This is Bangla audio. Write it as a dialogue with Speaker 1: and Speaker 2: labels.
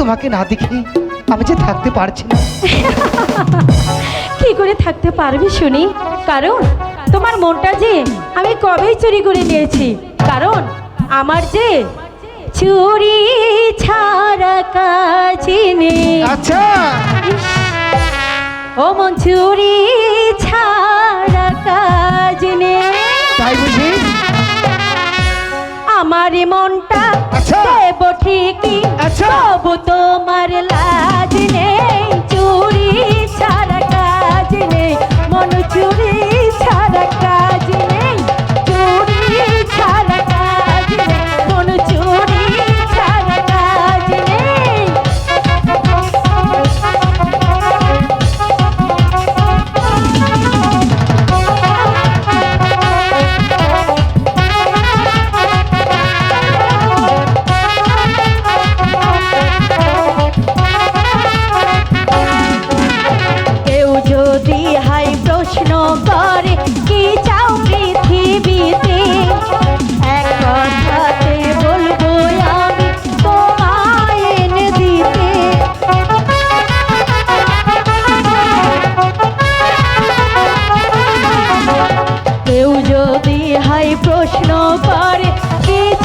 Speaker 1: তোমাকে না দেখে আমি যে থাকতে পারছি না।
Speaker 2: কি করে থাকতে পারবি শুনি? কারণ তোমার মনটা যে আমি কবেই চুরি করে নিয়েছি। কারণ আমার যে চুরি ছাড়া কাজ নেই।
Speaker 1: আচ্ছা।
Speaker 2: ও মন চুরি ছাড়া কাজ নেই।
Speaker 1: তাই বুঝি?
Speaker 2: আমার মনটা
Speaker 1: আচ্ছা।
Speaker 2: ঠিকই
Speaker 1: আচ্ছা।
Speaker 2: তোমার লাজ কৃষ্ণ করে?